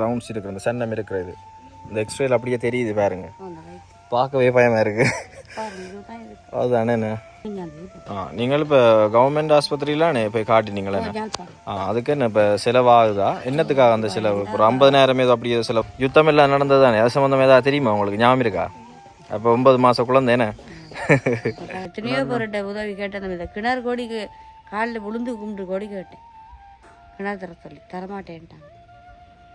Rounds இருக்குது இந்த சன்னம் இருக்கிறது இந்த எக்ஸ்ரேல அப்படியே தெரியுது பாருங்க. அந்த பார்க்கவே பயமா இருக்கு. பாருங்க இதுதான் இருக்கு அதுதானே என்ன? நீங்கள் அந்த இது ஆ நீங்கள் இப்போ கவர்மெண்ட் ஆஸ்பத்திரியிலானே போய் காட்டினீங்களே ஆ. அதுக்கு என்ன இப்போ செலவாகுதா? என்னத்துக்காக அந்த செலவு? ஒரு ஐம்பதாயிரம் ஏதோ அப்படி ஏதோ செலவு. யுத்தம் எல்லாம் நடந்தது தானே அது சம்மந்தம் ஏதாவது தெரியுமா உங்களுக்கு? ஞாபகம் இருக்கா? அப்போ ஒன்பது மாத குழந்தை என்ன? எத்தனையோ பேர்கிட்ட உதவி கேட்டேன். இந்த கிணறு கோடிக்கு காலில் விழுந்து கும்பிட்டு கோடி கேட்டேன். கிணறு தர சொல்லி தரமாட்டேன்ட்டாங்க.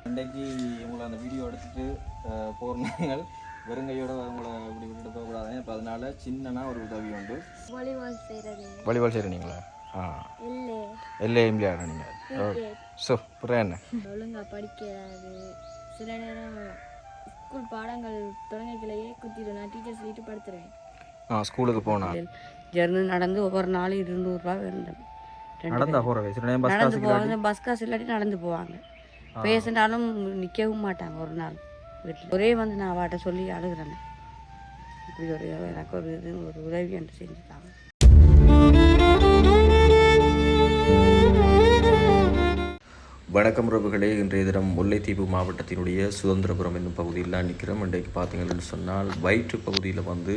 அன்றைக்கு உங்களை அந்த வீடியோ எடுத்துட்டு போகிறீங்கள் வெறுங்கையோட உங்களை இப்படி விட்டுட்டு போகக்கூடாது இப்போ அதனால சின்னனா ஒரு உதவி உண்டு. வாலிபால் செய்கிறது வாலிபால் செய்கிறீங்களா ஆ. இல்லை எல்லை எம்லி ஆடுறீங்க ஸோ புரிய என்ன? ஒழுங்கா படிக்கிறாரு சில நேரம் ஸ்கூல் பாடங்கள் தொடங்கக்கிலேயே குத்திடும் நான் டீச்சர் சொல்லிட்டு படுத்துருவேன். ஆ ஸ்கூலுக்கு போனா? ஜெர்னு நடந்து ஒவ்வொரு நாளும் இருநூறுபா வேணும் நடந்தா போகிற வயசு நேரம் பஸ் போவாங்க. பஸ் காசு இல்லாட்டி நடந்து போவாங்க. பேசினாலும் நிற்கவும் மாட்டாங்க ஒரு நாள் வீட்டில் ஒரே வந்து நான் அவட்ட சொல்லி அழுகிறேன். இப்படி ஒரு எனக்கு ஒரு இது ஒரு உதவி என்று செஞ்சுட்டாங்க. வணக்கம் உறவுகளே. இன்றைய தினம் முல்லைத்தீவு மாவட்டத்தினுடைய சுதந்திரபுரம் என்னும் பகுதியில் தான் நிற்கிறோம். இன்றைக்கு பார்த்தீங்கன்னு சொன்னால் வயிற்று பகுதியில் வந்து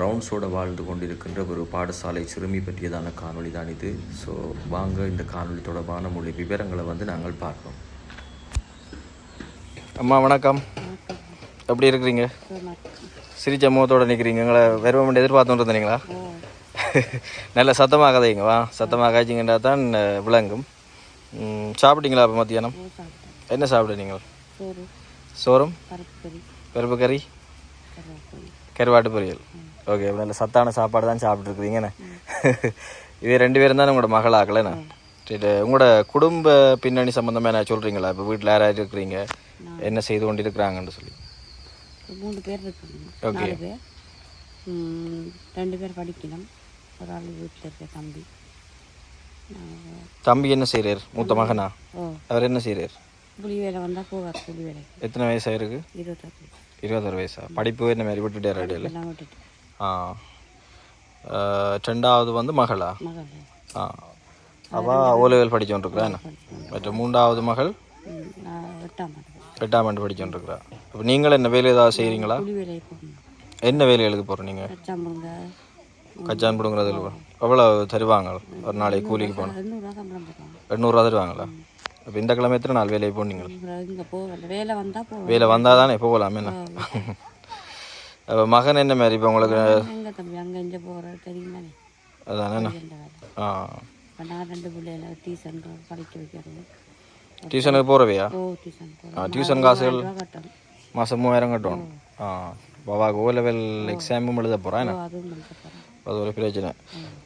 ரவுண்ட்ஸோட வாழ்ந்து கொண்டிருக்கின்ற ஒரு பாடசாலை சிறுமி பற்றியதான காணொளி தான் இது. ஸோ வாங்க இந்த காணொளி தொடர்பான மொழி விவரங்களை வந்து நாங்கள் பார்ப்போம். அம்மா வணக்கம். எப்படி இருக்கிறீங்க? சிரிச்ச முகத்தோடு நிற்கிறீங்க எங்களை வருவோம் எதிர்பார்த்துட்டு இருந்தீங்களா? நல்ல சத்தமாக கதைங்க வா. சத்தமாக காய்ச்சிங்கன்னா தான் விளங்கும். சாப்பிட்டீங்களா அப்போ மத்தியானம்? என்ன சாப்பிடுறீங்க சோறு. சோறும்? பருப்பு கறி? கருவாட்டு பொரியல். ஓகே நல்ல சத்தான சாப்பாடு தான் சாப்பிட்ருக்குறீங்கண்ணே இது ரெண்டு பேரும் தான் உங்களோட மகளாக்கலண்ணே சரி உங்களோட குடும்ப பின்னணி சம்மந்தமாக என்ன சொல்கிறீங்களா இப்போ வீட்டில் யாராவது இருக்கிறீங்க? என்ன செய்து கொண்டு இருக்கிறாங்கன்னு சொல்லி. மூணு பேர் இருக்காங்க. நாலு பேர். ரெண்டு பேர் படிக்கணும். ஒரு ஆள் வீட்டில் இருக்க தம்பி. தம்பி என்ன செய்கிறார் மூத்த மகனா? அவர் என்ன செய்கிறார் புலி வேலை வந்தால் போவார் புலி வேலை. எத்தனை வயசாக இருக்கு இருபத்தெட்டு இருபத்தொரு வயசா? படிப்பு என்ன மாதிரி விட்டுட்டார் இடையில ஆ. ரெண்டாவது வந்து மகளா? ஆ. அவள் ஓலெவல் படிச்சோன்ட்ருக்குறா மற்ற மூன்றாவது மகள்? எட்டாம் எட்டாம் ஆண்டு படிச்சோன்ட்ருக்குறா அப்போ நீங்கள் என்ன வேலை ஏதாவது செய்கிறீங்களா வேலையை என்ன வேலைகளுக்கு போகிறோம் நீங்கள் கச்சான் பிடுங்குறதுல எவ்வளோ தருவாங்க. ஒரு நாளைக்கு கூலிக்கு போகணும். எண்ணூறுரூவா தருவாங்களா? அப்போ இந்த கிழமை எத்தனை நாள் வேலைக்கு போனீங்க வேலை வந்தால் வேலை வந்தால் தானே போகலாமே என்ன? அப்போ மகன் என்ன மாதிரி இப்போ உங்களுக்கு? அதானே வேலை? ஆ. இப்போ நான் ரெண்டு பிள்ளைகளை டியூஷன் படிக்க வைக்கிறது. டியூஷனுக்கு போகிறவையா ஆ டியூஷன் காசுகள் மாதம் மூவாயிரம் கட்டணும். ஆ பாபாவுக்கு ஓ. லெவல் எக்ஸாமும் எழுத போகிறேன் போகிறேன் அது ஒரு பிரச்சனை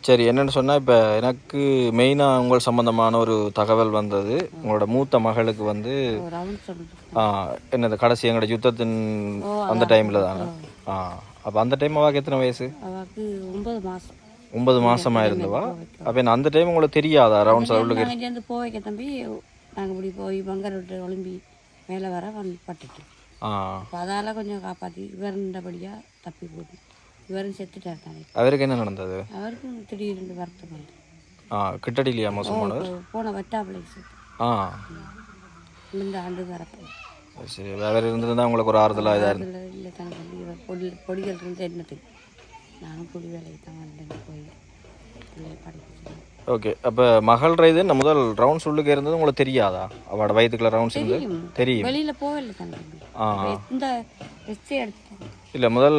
சரி என்னன்னு சொன்னால் இப்போ எனக்கு மெயினாக உங்கள் சம்மந்தமான ஒரு தகவல் வந்தது. உங்களோட மூத்த மகளுக்கு வந்து ரவுண்ட் என்னது கடைசி எங்களோட யுத்தத்தின் அந்த டைமில் தானே? ஆ அப்போ அந்த டைம் அவாக்கு எத்தனை வயசு? ஒன்பது மாதம் ஒன்பது மாசமா. இருந்தவா அப்போ என்ன அந்த டைம் உங்களுக்கு தெரியாதா இங்கேருந்து போக வைக்க தம்பி நாங்கள் இப்படி போய் பங்கர் விட்டு ஒளிம்பி மேலே வர வந்து பட்டுட்டு ஆ. அப்போ அதால் கொஞ்சம் காப்பாற்றி இவர் நின்றபடியாக தப்பி போகுது இவரும் செத்துட்டார் தானே. அவருக்கு என்ன நடந்தது? அவருக்கும் திடீர்னு வருத்தம் வந்து. ஆ கிட்டடிலையா மோசமானவர் போன வட்டாப்பிள்ளை செத்து ஆ. இந்த ஆண்டு வரப்போ சரி அவர் இருந்திருந்தா உங்களுக்கு ஒரு ஆறுதலாக இதாக இருந்து இல்லை தானே பொடி பொடிகள் இருந்து என்னத்துக்கு? நானும் பொடி வேலைக்கு தான் வந்தேன் போய் பிள்ளைய படிக்க சொன்னேன். ஓகே அப்போ மகள் இது முதல் ரவுண்ட்ஸ் உள்ளுக்கு இருந்தது உங்களுக்கு தெரியாதா? அவளோட வயிற்றுக்குள்ள ரவுண்ட்ஸ் இருந்து தெரியும். வெளியில் போகல ஆ. இந்த இல்லை முதல்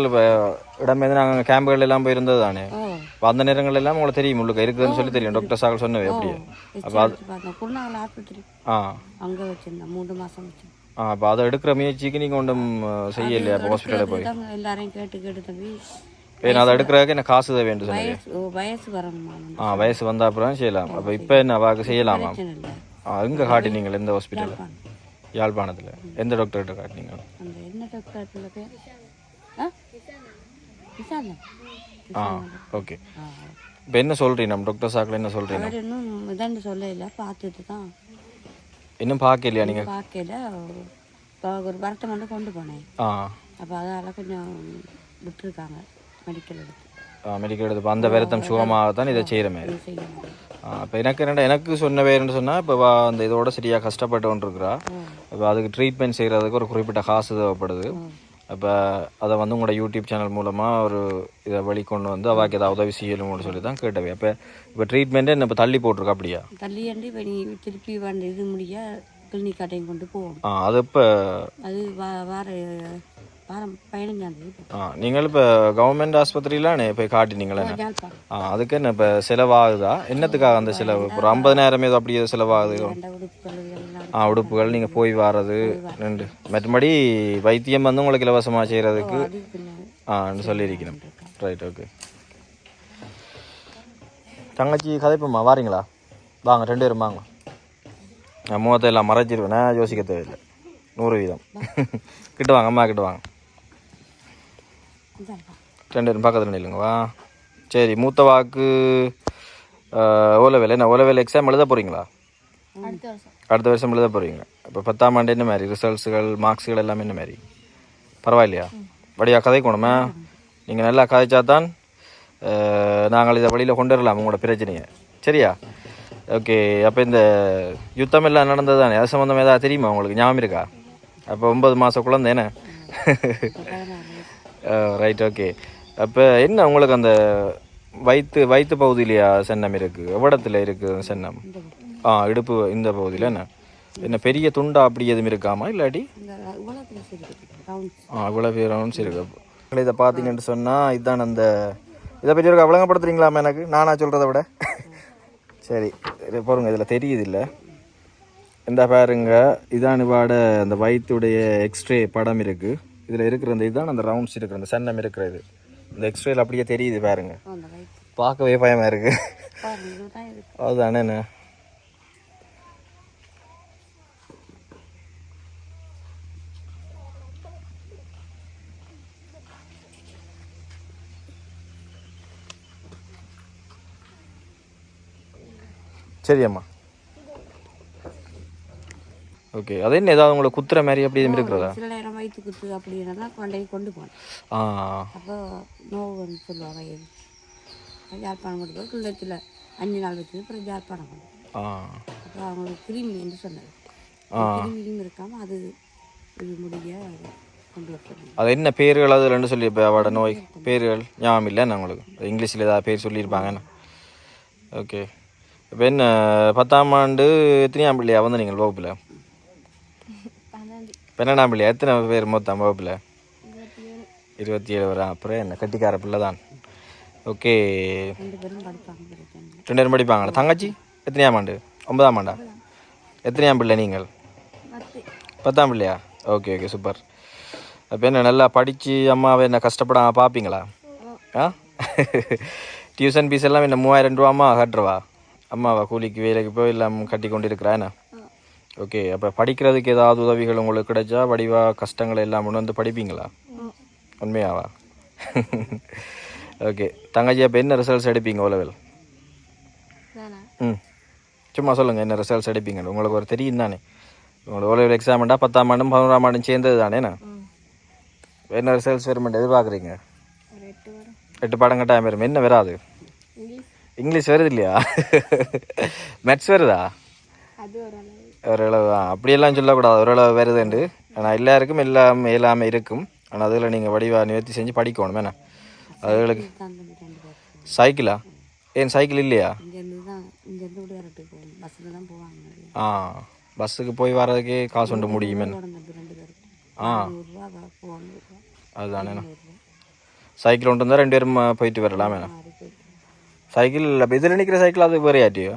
இடமே நாங்கள் கேம்புகள் எல்லாம் போய் இருந்தது தானே அப்போ அந்த நேரங்கள் எல்லாம் உங்களுக்கு தெரியும் உள்ளுக்கு இருக்குதுன்னு சொல்லி தெரியும். டாக்டர் சாகல் சொன்னவே அப்படியே. பார்த்தேன். குருநாகல் ஆஸ்பத்திரி. ஆ. அங்கே வச்சிருந்தேன். மூணு மாதம் வச்சேன் ஆ அப்போ அதை எடுக்கிற முயற்சிக்கு நீங்கள் ஒன்றும் செய்யலையா? அப்போ ஹாஸ்பிட்டலில் போய்? எல்லாரையும் கேட்டு கேட்டு தம்பி. ஏன்னா அதை எடுக்கிறதுக்கு என்ன காசு தேவை என்று சொன்னீங்க. ஆ வயசு வந்த அப்புறம் செய்யலாம். அப்போ இப்போ என்ன அவாக்கு செய்யலாமா? எங்கே காட்டினீங்க எந்த ஹாஸ்பிட்டலில். யாழ்ப்பாணத்தில். எந்த டாக்டர்கிட்ட காட்டினீங்க? ஆ? ஓகே. இப்போ என்ன சொல்கிறீங்க நம்ம டாக்டர் சாக்கில் என்ன சொல்கிறீங்க இன்னும் இதாண்டு சொல்லல பார்த்துட்டு தான். இன்னும் பார்க்கலையா நீங்கள் பார்க்கல. ஒரு வருத்தம் வந்து கொண்டு போனேன். ஆ. அப்போ அதால் கொஞ்சம் விட்டுருக்காங்க. மெடிக்கல் எடுத்து. மெடிக்கல் எடுத்து அந்த வருத்தம் சுகமாக தான் இதை செய்கிற மாதிரி இப்போ எனக்கு என்னடா எனக்கு சொன்ன பேருன்னு சொன்னால் இப்போ அந்த இதோட சரியாக கஷ்டப்பட்டு கொண்டிருக்கிறா இப்போ அதுக்கு ட்ரீட்மெண்ட் செய்கிறதுக்கு ஒரு குறிப்பிட்ட காசு தேவைப்படுது. அப்போ அதை வந்து உங்களோட யூடியூப் சேனல் மூலமாக ஒரு இதை வெளிக்கொண்டு வந்து அவாக்கு ஏதாவது உதவி செய்யணும்னு சொல்லி தான் கேட்டவே. அப்போ இப்போ ட்ரீட்மெண்ட்டே என்ன இப்போ தள்ளி போட்டிருக்கா அப்படியா? தள்ளி அண்டி இப்போ நீ திருப்பி வந்து இது முடிய கிளினிக் கட்டையும் கொண்டு போவோம் ஆ அது இப்போ அது வார ஆ நீங்கள் இப்போ கவர்மெண்ட் ஆஸ்பத்திரியிலானே போய் காட்டினீங்களே ஆ அதுக்கு என்ன இப்போ செலவாகுதா? என்னத்துக்காக அந்த செலவு? ஒரு ஐம்பதாயிரம் ஏதோ அப்படியே செலவாகுது? ஆ உடுப்புகள் நீங்கள் போய் வர்றது ரெண்டு. மற்றபடி வைத்தியம் வந்து உங்களுக்கு இலவசமாக செய்கிறதுக்கு ஆன்னு சொல்லியிருக்கிறேன். ரைட் ஓகே தங்கச்சி கதைப்போம்மா வாரீங்களா? வாங்க ரெண்டு பேரும் வாங்க. நான் முகத்தை எல்லாம் மறைச்சிருவேன் யோசிக்க தேவையில்லை நூறு வீதம். கிட்ட வாங்க அம்மா கிட்ட வாங்க. ரெண்டு பேரும் பக்கத்தில் நில்லுங்க வா சரி மூத்த வாக்கு ஓலவேல். என்ன ஓலவேல் எக்ஸாம் எழுத போகிறீங்களா அடுத்த வருஷம். எழுத போகிறீங்க இப்போ பத்தாம் ஆண்டு என்ன மாதிரி? ரிசல்ட்ஸுகள் மார்க்ஸுகள் எல்லாமே என்ன மாதிரி? பரவாயில்லையா? வழியா கதைக்கணுமா? நீங்கள் நல்லா கதைச்சா தான் நாங்கள் இதை வழியில் கொண்டு வரலாம் உங்களோட பிரச்சனையை. சரியா? ஓகே அப்போ இந்த யுத்தம் எல்லாம் நடந்தது தானே அது சம்மந்தம் ஏதாவது தெரியுமா உங்களுக்கு? ஞாபகம் இருக்கா? அப்போ ஒன்பது மாத குழந்தை என்ன? ரைட் ஓகே அப்போ என்ன உங்களுக்கு அந்த வயிற்று வயிற்று பகுதியிலையா சென்னம் இருக்குது எவ்வளத்தில் இருக்குது சென்னம்? ஆ இடுப்பு இந்த பகுதியில் என்ன? என்ன பெரிய துண்டா அப்படி எதுவும் இருக்காமா இல்லாட்டி? ஆ இவ்வளோ பேர் ரவுண்ட்ஸ் இருக்கு இதை பார்த்தீங்கன்னு சொன்னால் இதுதான் அந்த இதை பற்றி ஒரு விளங்கப்படுத்துறீங்களாமா எனக்கு? நானா சொல்கிறத விட? சரி பாருங்க இதில் தெரியுது இல்லை இந்த பாருங்க இதான் இவாட அந்த வயிற்றுடைய எக்ஸ்ரே படம் இருக்குது இதில் இருக்கிற அந்த இதுதான் அந்த ரவுண்ட்ஸ் இருக்கிற அந்த சன்னம் இருக்கிறது இந்த எக்ஸ்ரேல அப்படியே தெரியுது பாருங்க. பார்க்கவே பயமாக இருக்கு. அதுதானே சரி அம்மா. ஓகே அது என்ன ஏதாவது உங்களை குத்துற மாதிரி அப்படி எதுவும் இருக்கிறதா? சில நேரம் வயிற்று குத்து அப்படின்னா கொண்டே கொண்டு போனேன் ஆ. அப்போ நோவுன்னு சொல்லுவாங்க யாழ்ப்பாணம் கொண்டு போய் கிள்ளத்தில் அஞ்சு நாள் வச்சு அப்புறம் யாழ்ப்பாணம் கொண்டு. ஆ. அப்போ அவங்களுக்கு கிருமி என்று சொன்னது. கிருமியும் இருக்காமல் அது இது முடிய அது என்ன பேர்கள் அது ரெண்டு சொல்லி இப்போ அவட நோய். பேர்கள் ஞாபகம் இல்லை என்ன உங்களுக்கு? இங்கிலீஷில் ஏதாவது பேர் சொல்லியிருப்பாங்கன்னு ஓகே இப்போ என்ன பத்தாம் ஆண்டு எத்தனையாம் பிள்ளையா வந்து நீங்கள் வகுப்பில்? பன்னெண்டு பிள்ளை. எத்தனை பேர் மொத்தம் வகுப்பில் இருபத்தி ஏழு இருபத்தி ஏழு அப்புறம் என்ன? கட்டிக்கார பிள்ளை தான். ஓகே. ரெண்டு பேரும் படிப்பாங்களா? தங்கச்சி? எத்தனையாம் ஆண்டு? ஒன்பதாம் ஆண்டா? எத்தனையாம் பிள்ளை நீங்கள்? பத்தாம் பிள்ளையா? Okay okay super. அப்போ என்ன நல்லா படித்து அம்மாவை என்ன கஷ்டப்படாமல் பார்ப்பீங்களா ஆ? டியூஷன் ஃபீஸ் எல்லாம் என்ன மூவாயிரம் ரூபாமா கட்டுறவா? அம்மாவா கூலிக்கு வேலைக்கு போய் எல்லாம் கட்டி கொண்டு இருக்கிறா என்ன? ஓகே அப்போ படிக்கிறதுக்கு ஏதாவது உதவிகள் உங்களுக்கு கிடைச்சா வடிவா கஷ்டங்களை எல்லாம் கொண்டு வந்து படிப்பீங்களா உண்மையாவா? ஓகே தங்கச்சி அப்போ என்ன ரிசல்ட்ஸ் எடுப்பீங்க உலவில் தானா ம். சும்மா சொல்லுங்கள் என்ன ரிசல்ட்ஸ் எடுப்பீங்கன்னு. உங்களுக்கு ஒரு தெரியும் தானே? உங்களோட ஓலெவல் எக்ஸாம்டா பத்தாம் ஆண்டும் பதினோராம் ஆண்டும் சேர்ந்தது தானேண்ணா என்ன? ரிசல்ட்ஸ் வருமெண்ட் எதிர்பார்க்குறீங்க? எட்டு பாடம் கட்டாயம் வரும். என்ன வராது? இங்கிலீஷ். வருது இல்லையா? மேத்ஸ் வருதா? ஓரளவு ஆ, அப்படியெல்லாம் சொல்லக்கூடாது. ஓரளவு வருதுண்டு ஆனால் எல்லாருக்கும் எல்லாம் எல்லாமே இருக்கும். ஆனால் அதில் நீங்கள் வடிவா நிவர்த்தி செஞ்சு படிக்கணும். என்ன? அதுகளுக்கு தான் சைக்கிளா? ஏன் சைக்கிள் இல்லையா? தான் தான் ஆ பஸ்ஸுக்கு போய் வர்றதுக்கே காசு உண்டு முடியுமே. ஆ. அதுதானேண்ணா சைக்கிள் ஒன்று இருந்தால் ரெண்டு பேரும் போயிட்டு வரலாமே போயிட்டு சைக்கிள் அப்போ இதில் நிற்கிற சைக்கிள் அது வேறு ஆட்டியோ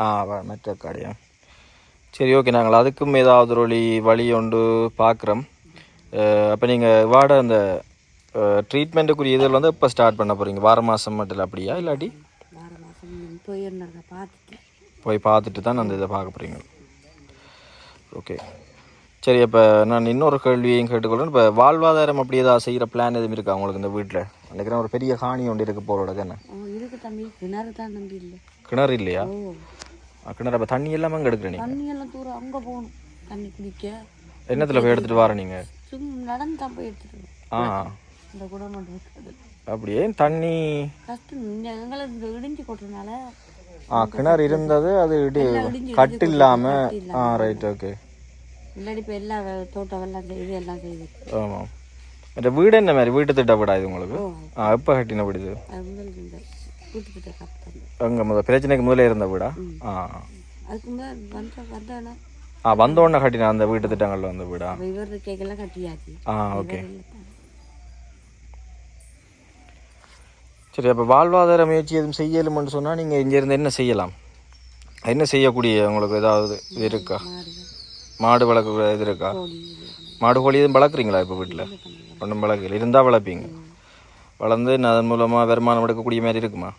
ஆ மற்ற காடியா? சரி ஓகே நாங்கள் அதுக்கும் ஏதாவது ஒரு வழி வழி ஒன்று பார்க்குறோம் அப்போ நீங்கள் வாட அந்த ட்ரீட்மெண்ட்டுக்குரிய இதில் வந்து இப்போ ஸ்டார்ட் பண்ண போகிறீங்க வார மாதம் மட்டும் இல்லை அப்படியா இல்லாட்டி? போய் பார்த்துட்டு தான் அந்த இதை பார்க்க போகிறீங்க ஓகே சரி அப்போ நான் இன்னொரு கேள்வியையும் கேட்டுக்கொள்கிறேன். இப்போ வாழ்வாதாரம் அப்படி ஏதாவது செய்கிற பிளான் எதுவும் இருக்கா உங்களுக்கு இந்த வீட்டில் நினைக்கிறேன் ஒரு பெரிய காணி ஒன்று இருக்க போகிறோட தான் கிணறு இல்லையா? கிணறு அப்போ தண்ணி எல்லாம் அங்கே எடுக்கிறேன் தண்ணி எல்லாம் தூரம் அங்கே போகணும். தண்ணி குடிக்க. என்னத்தில் போய் எடுத்துகிட்டு வர நீங்கள் சும்மா நடந்து தான் போய் எடுத்துட்டு வரணும். ஆ. இந்த குடம் வைக்கிறது அப்படியே தண்ணி. கஷ்டம் எங்களுக்கு இந்த இடிஞ்சு கொட்டுறதுனால ஆ கிணறு இருந்தது அது இடி இடிஞ்சு இல்லாம. ஆ ரைட் ஓகே இல்லாடி இப்போ எல்லா தோட்டம் எல்லாம் செய்து எல்லாம் செய்து. ஆமாம் இந்த வீடு என்ன மாதிரி? வீட்டு திட்ட வீடா இது உங்களுக்கு? ஆ எப்போ கட்டின முதல் கூட்டுக்கிட்ட அங்கே முதல் பிரச்சனைக்கு முதல்ல இருந்த வீடா? ஆ. அதுக்கு முதல் வந்த வந்தானா ஆ வந்த உடனே கட்டின அந்த வீட்டு திட்டங்களில் வந்த வீடா? அப்போ இவர் கேக்கெல்லாம் கட்டியாச்சு. ஆ ஓகே. சரி அப்போ வாழ்வாதார முயற்சி எதுவும் செய்யலும்னு சொன்னால் நீங்கள் இங்கேருந்து என்ன செய்யலாம்? என்ன செய்யக்கூடிய உங்களுக்கு ஏதாவது இது இருக்கா? மாடு வளர்க்க இது இருக்கா? மாடு கோழி எதுவும் வளர்க்குறீங்களா இப்போ வீட்டில் ஒன்றும் வளர்க்கல. இருந்தால் வளர்ப்பீங்க. வளர்ந்து அதன் மூலமாக வருமானம் எடுக்கக்கூடிய மாதிரி இருக்குமா?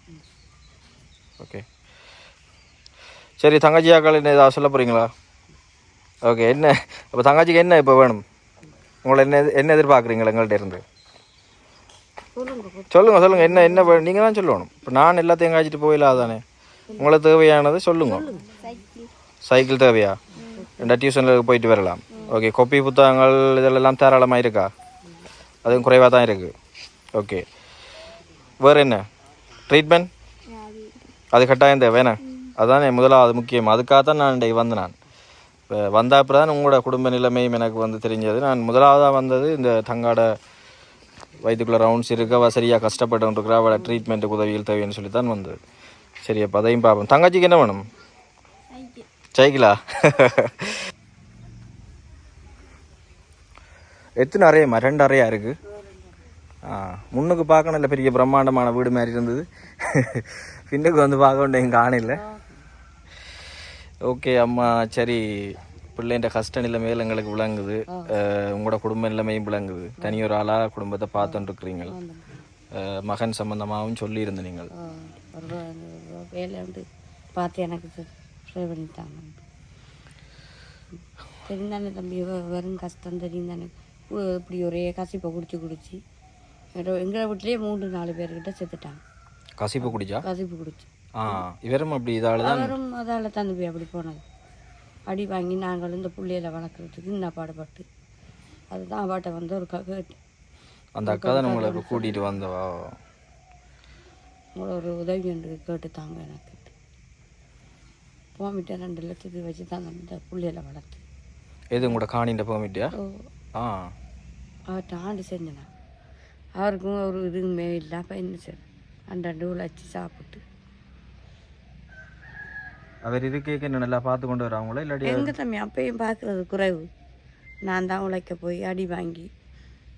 ஓகே சரி தங்கச்சியாக்கள் என்ன ஏதாவது சொல்ல போகிறீங்களா ஓகே என்ன? அப்போ தங்கச்சிக்கு என்ன இப்போ வேணும்? உங்களை என்ன என்ன எதிர்பார்க்குறீங்களா எங்கள்கிட்ட இருந்து? சொல்லுங்கள் சொல்லுங்கள் என்ன என்ன வேணும் நீங்கள் தான் சொல்லணும். இப்போ நான் எல்லாத்தையும் காய்ச்சிட்டு போயிடலாம் தானே உங்களுக்கு தேவையானது சொல்லுங்க. சைக்கிள் தேவையா? ரெண்டா டியூஷனில் போயிட்டு வரலாம். ஓகே கொப்பி புத்தகங்கள் இதெல்லாம் தாராளமாக இருக்கா? அதுவும் குறைவாக தான் இருக்குது ஓகே வேறு என்ன? ட்ரீட்மெண்ட் அது கட்டாயம் தேவை வேணாம் அதானே முதலாவது முக்கியம். அதுக்காக தான் நான் இன்றைக்கு வந்தேன் நான். இப்போ வந்த அப்புறம் தான் உங்களோட குடும்ப நிலைமையும் எனக்கு வந்து தெரிஞ்சது. நான் முதலாவதாக வந்தது இந்த தங்காட வயிற்றுக்குள்ள ரவுண்ட்ஸ் இருக்க. அவள் சரியாக கஷ்டப்பட்டு இருக்கிறா அவளை ட்ரீட்மெண்ட்டுக்கு உதவிகள் தேவைன்னு சொல்லி தான் வந்தது. சரி அப்போ அதையும் பார்ப்போம். தங்கச்சிக்கு என்ன வேணும்? சைக்கிளா? எத்தனை அறையம்மா? ரெண்டு அறையா இருக்குது முன்னுக்கு பார்க்கணும். இல்லை பெரிய பிரம்மாண்டமான வீடு மாதிரி இருந்தது. பின்னுக்கு வந்து பார்க்க வேண்டிய எங்கள் ஓகே அம்மா சரி பிள்ளைன்ற கஷ்ட நிலைமையில் எங்களுக்கு விளங்குது. உங்களோட குடும்ப நிலைமையும் விளங்குது. தனியொரு ஆளாக குடும்பத்தை பார்த்துட்டு இருக்கிறீங்க. மகன் சம்பந்தமாகவும் சொல்லியிருந்த நீங்கள். வேலை வந்து பார்த்து எனக்கு ட்ரை பண்ணித்தாங்க தெரியும் தானே தம்பி வெறும் கஷ்டம் தெரியும் தானே உ- இப்படி ஒரே கசிப்பை குடிச்சு குடிச்சு. எங்கள் வீட்லேயே மூன்று நாலு பேர்கிட்ட செத்துட்டாங்க. கசிப்பு குடிச்சா? கசிப்பு குடிச்சு. ஆ இவரும் அப்படி இதால தான் அவரும் அதால் தான் தம்பி அப்படி போனது. அடி வாங்கி நாங்கள் இந்த புள்ளையில வளர்க்குறதுக்கு இன்னும் பாடுபட்டு. அதுதான் அவாட்ட வந்து ஒரு கேட்டு. அந்த அக்கா தான் உங்களை கூட்டிகிட்டு வந்தவா? உங்களோட ஒரு உதவி என்று கேட்டு தாங்க எனக்கு. போமிட்ட ரெண்டு லட்சத்துக்கு வச்சு தான் இந்த புள்ளையில வளர்த்து எது உங்களோட காணின்ற பெர்மிட்டியா ஓ. ஆ. அவர்கிட்ட ஆண்டு செஞ்சேன் அவருக்கும் ஒரு இதுவுமே இல்லை அப்போ என்ன சார் அண்டண்டு உழைச்சி சாப்பிட்டு. அவர் என்ன நல்லா பார்த்து கொண்டு வராங்களா இல்லாட்டி எங்க தம்பி? அப்பயும் பார்க்குறது குறைவு. நான் தான் உழைக்க போய் அடி வாங்கி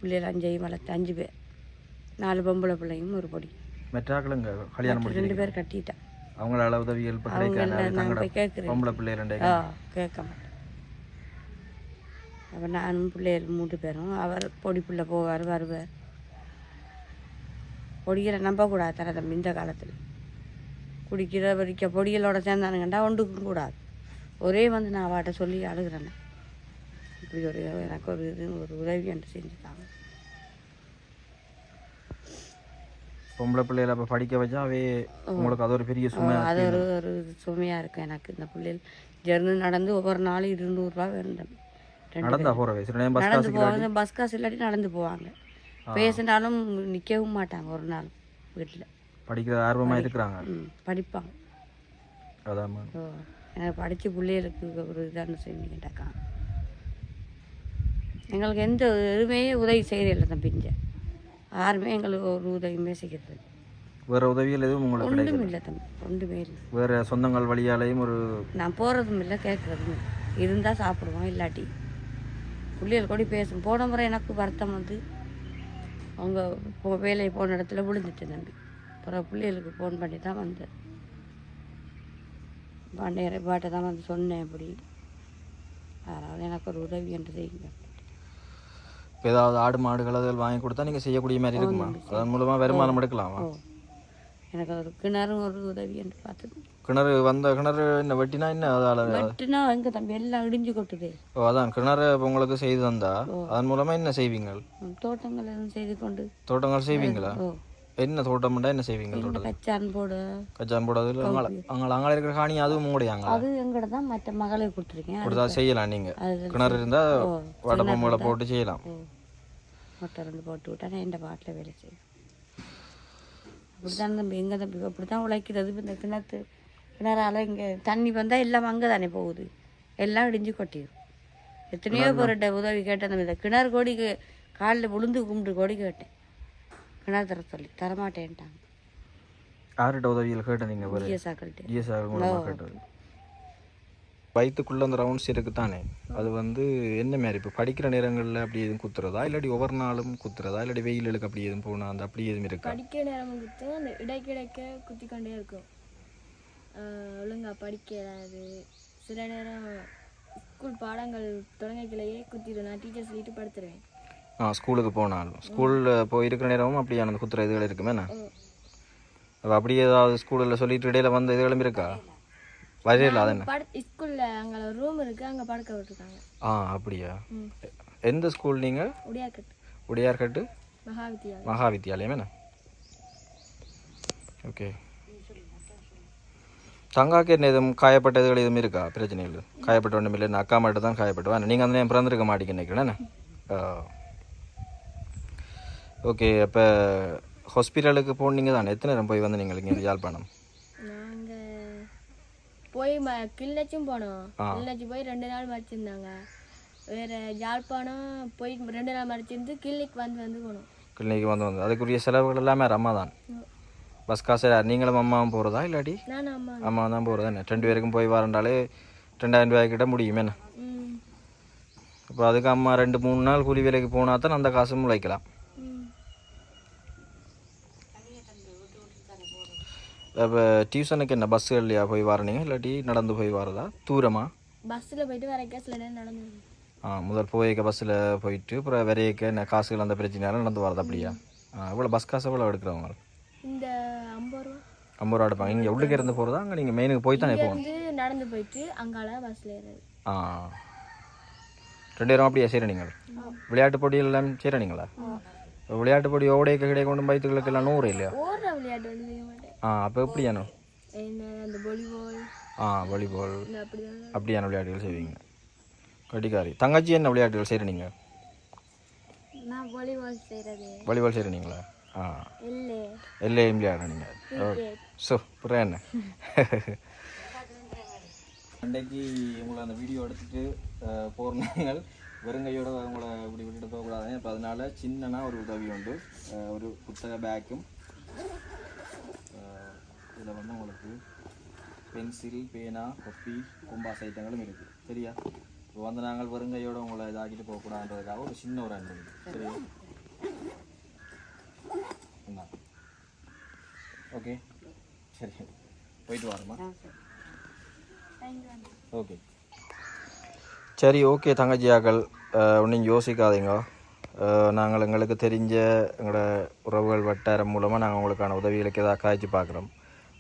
பிள்ளைகள் அஞ்சையும் வளர்த்து அஞ்சு பேர். நாலு பொம்பளை பிள்ளையும் ஒரு பொடி. மெட்ராக்களுங்க கல்யாணம் ரெண்டு பேர் கட்டிட்டேன் அவங்களால உதவிகள் பொம்பளை பிள்ளை ரெண்டே ஆ கேட்க மாட்டேன். அப்போ நானும் பிள்ளைகள் மூன்று பேரும் அவர் பொடி பிள்ளை போவார் வருவார். பொடிகளை நம்பக்கூடாது தர தம்பி இந்த காலத்தில். குடிக்கிற வரிக்க பொடிகளோட சேர்ந்தானுங்கண்டா ஒன்றுக்கும் கூடாது. ஒரே வந்து நான் அவட்ட சொல்லி அழுகிறேன். இப்படி ஒரு எனக்கு ஒரு இது ஒரு உதவி என்று செஞ்சுட்டாங்க. பொம்பளை பிள்ளைகளை அப்போ படிக்க வச்சா அவே உங்களுக்கு அது ஒரு பெரிய சுமை அது ஒரு ஒரு சுமையாக இருக்கும் எனக்கு இந்த பிள்ளைகள். ஜெர்னு நடந்து ஒவ்வொரு நாளும் தம்பி ரெண்டு நடந்தா போகிற வயசு நடந்து போவாங்க பஸ் காசு இல்லாட்டி நடந்து போவாங்க. பேசினாலும் நிற்கவும் மாட்டாங்க ஒரு நாள் வீட்டில் படிக்கிற ஆர்வமாக இருக்கிறாங்க. படிப்பாங்க. அதாம்மா. எனக்கு படித்து பிள்ளைகளுக்கு ஒரு இதான செஞ்சீங்கட்டாக்கா எங்களுக்கு எந்த எதுவுமே உதவி செய்கிறதில்ல தம்பிங்க யாருமே எங்களுக்கு ஒரு உதவியுமே செய்கிறது. வேற உதவிகள் எதுவும் உங்களுக்கு ஒன்றும் இல்லை தம்பி ஒன்றுமே இல்லை. வேற சொந்தங்கள் வழியாலையும் ஒரு நான் போகிறதும் இல்லை கேட்குறதும் இல்லை. இருந்தால் சாப்பிடுவோம் இல்லாட்டி. பிள்ளைகள் கூட பேசும். போன முறை எனக்கு வருத்தம் வந்து அவங்க வேலையை போன இடத்துல விழுந்துட்டேன் தம்பி. அப்புறம் பிள்ளைகளுக்கு ஃபோன் பண்ணி தான் வந்தேன். பாண்டியரை பாட்டை தான் வந்து சொன்னேன் இப்படி அதனால் எனக்கு ஒரு உதவி என்று செய்யுங்க இப்போ ஏதாவது ஆடு மாடுகள் அதில் வாங்கி கொடுத்தா நீங்கள் செய்யக்கூடிய மாதிரி இருக்குமா? அதன் மூலமாக வருமானம் எடுக்கலாமா? எனக்கு ஒரு கிணறும் ஒரு உதவி என்று பார்த்து கிணறு வந்த கிணறு என்ன வெட்டினா என்ன அதால் வெட்டுனா எங்க தம்பி எல்லாம் இடிஞ்சு கொட்டுது. ஓ அதான். கிணறு உங்களுக்கு செய்து தந்தா? அதன் மூலமாக என்ன செய்வீங்க தோட்டங்கள் எதுவும் செய்து கொண்டு. தோட்டங்கள் செய்வீங்களா? என்ன தோட்டம்டா என்ன செய்வீங்க தோட்டம் கச்சான் போடு. கச்சான் போடாது அங்கே அங்கே அங்கே இருக்கிற காணி அதுவும் உங்களுடையாங்க அது எங்கட தான் மற்ற மகளுக்கு கொடுத்துருக்கேன். கொடுத்தா செய்யலாம் நீங்கள் அது கிணறு இருந்தால் ஓ, வடப்பம்பளை போட்டு செய்யலாம். மொட்டை ரெண்டு போட்டு விட்டா இந்த பாட்டில் வேலை செய்யும் அப்படி தான் தம்பி எங்கே தம்பி? அப்படி தான் உழைக்கிறது. இந்த கிணத்து கிணறால இங்கே தண்ணி வந்தால் எல்லாம் அங்கே தானே போகுது. எல்லாம் இடிஞ்சு கொட்டிடும் எத்தனையோ பேர்கிட்ட உதவி கேட்டேன் தம்பி. இந்த கிணறு கோடிக்கு காலில் விழுந்து கும்பிட்டு கோடி கேட்டேன். கிணறு தர சொல்லி தரமாட்டேன்ட்டாங்க. யார்கிட்ட உதவியில் கேட்ட. நீங்கள் ஜிஎஸ்ஆர் மூலமாக கேட்டது. வயிற்றுக்குள்ளே அந்த ரவுண்ட்ஸ் இருக்குது தானே அது வந்து என்ன மாதிரி? இப்போ படிக்கிற நேரங்களில் அப்படி எதுவும் குத்துறதா? இல்லாட்டி ஒவ்வொரு நாளும் குத்துறதா? இல்லாட்டி வெயிலுக்கு அப்படி எதுவும் போனால் அந்த அப்படி எதுவும் இருக்கா? படிக்கிற நேரம் குத்து அந்த இடைக்கிடைக்க குத்தி கொண்டே இருக்கும். ஆஹ் ஒழுங்கா படிக்கிறாது சில நேரம் ஸ்கூல் பாடங்கள் தொடங்கக்கிலேயே குத்திடும் நான் டீச்சர் சொல்லிட்டு படுத்துருவேன். ஆ ஸ்கூலுக்கு போனாலும். ஸ்கூலில் போய் இருக்கிற நேரமும் அப்படியான குத்துற இதுகள் இருக்குமே என்ன அப்படியே ஏதாவது ஸ்கூலில் சொல்லிட்டு இடையில வந்த இதுகளும் இருக்கா? வரையில அது என்ன? படு ஸ்கூலில் அங்கே ரூம் இருக்குது அங்கே படுக்க விட்டுருக்காங்க. ஆ அப்படியா? எந்த ஸ்கூல் நீங்கள் உடையாக்கட்டு உடையார்கட்டு? மகாவித்யாலயம். மகா வித்தியாலயம் என்ன? ஓகே. தங்காக்கு என்ன எதுவும் காயப்பட்ட இதுகள் எதுவும் இருக்கா? பிரச்சனை இல்லை. காயப்பட்ட ஒன்றும் இல்லை. நான் அக்கா மட்டும் தான் காயப்பட்டுவா? நீங்கள் அந்த நேரம் பிறந்திருக்க மாட்டீங்க நினைக்கிறேன். ஓகே அப்போ ஹாஸ்பிட்டலுக்கு போனீங்க தானே எத்தனை நேரம் போய் வந்து நீங்கள் இங்கே யாழ்ப்பாணம்? போய் ம கிளிநொச்சும் போனோம். கிளிநொச்சி போய் ரெண்டு நாள் மறைச்சிருந்தாங்க. வேறு யாழ்ப்பாணம் போய் ரெண்டு நாள் மறைச்சிருந்து கிளினிக் வந்து வந்து போனோம். கிளினிக்கு வந்து வந்து. அதுக்குரிய செலவுகள் எல்லாமே அம்மா தான் பஸ் காசு நீங்களும் அம்மாவும் போகிறதா இல்லாட்டி? அம்மா தான் போகிறதா என்ன? ரெண்டு பேருக்கும் போய் வரண்டாலே ரெண்டாயிரம் ரூபாய்க்கிட்ட முடியும் என்ன? இப்போ அதுக்கு அம்மா ரெண்டு மூணு நாள் கூலி வேலைக்கு போனால் தான் அந்த காசும் உழைக்கலாம் இப்போ டியூஷனுக்கு என்ன பஸ்ஸுகள்லையா போய் வரீங்க இல்லாட்டி நடந்து போய் வரதா தூரமா பஸ்ஸில் போயிட்டு சில நேரம் நடந்து. ஆ முதல் போய்க்க பஸ்ஸில் போயிட்டு அப்புறம் வரையக்க என்ன காசுகள் அந்த பிரச்சனையால நடந்து வரது அப்படியா இவ்வளோ பஸ் காசு எவ்வளோ எடுக்கிறவங்க இந்த ஐம்பது ரூபா ஐம்பது ரூபா எடுப்பாங்க இங்கே உள்ளுக்கு இருந்து போகிறதா அங்கே நீங்கள் மெயினுக்கு போய் தானே போகணும் நடந்து போயிட்டு அங்கால பஸ்ஸில் ஏறது ஆ ரெண்டு பேரும் அப்படியா சரி நீங்கள் விளையாட்டு போட்டிகள் எல்லாம் சரி நீங்களா விளையாட்டு போட்டி ஓடைக்க கிடைக்க கொண்டு பைத்துக்களுக்கு எல்லாம் நூறு இல்லையா விளையாட்டு ஆ அப்போ எப்படியானோ என்ன அந்த வாலிபால் ஆ வாலிபால் இந்த அப்படி தான் அப்படியான விளையாட்டுகள் செய்வீங்க. கட்டிக்காரி தங்கச்சி என்ன விளையாட்டுகள் செய்கிற நீங்கள் நான் வாலிபால் செய்கிறது வாலிபால் செய்கிற நீங்களா? ஆ. இல்லை எல்லையும் விளையாடுற நீங்கள் ஸோ புரிய என்ன? அன்றைக்கு உங்களை அந்த வீடியோ எடுத்துட்டு போகிறீங்க வெறுங்கையோட உங்களை இப்படி விட்டுட்டு போகக்கூடாது இப்போ அதனால சின்னனா ஒரு உதவி உண்டு. ஒரு புத்தக பேக்கும் இதில் வந்து உங்களுக்கு பென்சில் பேனா கொப்பி கும்பாஸ் ஐட்டங்களும் இருக்குது சரியா? இப்போ வந்து நாங்கள் வெறுங்கையோட உங்களை இதாக்கிட்டு போகக்கூடாதுன்றதுக்காக ஒரு சின்ன ஒரு அன்பு சரியா. ஓகே? சரி போயிட்டு வரமா ஓகே. சரி ஓகே தங்கச்சியாக்கள். ஒன்றும் யோசிக்காதீங்க. நாங்கள் எங்களுக்கு தெரிஞ்ச எங்களோட உறவுகள் வட்டாரம் மூலமாக நாங்கள் உங்களுக்கான உதவிகளுக்கு ஏதாவது காய்ச்சி பார்க்குறோம்.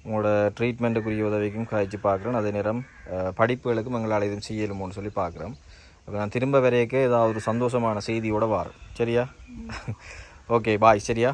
உங்களோட ட்ரீட்மெண்ட்டுக்குரிய உதவிக்கும் காய்ச்சி பார்க்குறோம் அதே நேரம் படிப்புகளுக்கும் எங்களால் எதுவும் செய்யலுமோன்னு சொல்லி பார்க்குறோம் அப்போ நான் திரும்ப வரையக்க ஏதாவது ஒரு சந்தோஷமான செய்தியோட வாரம் சரியா? ஓகே பாய் சரியா?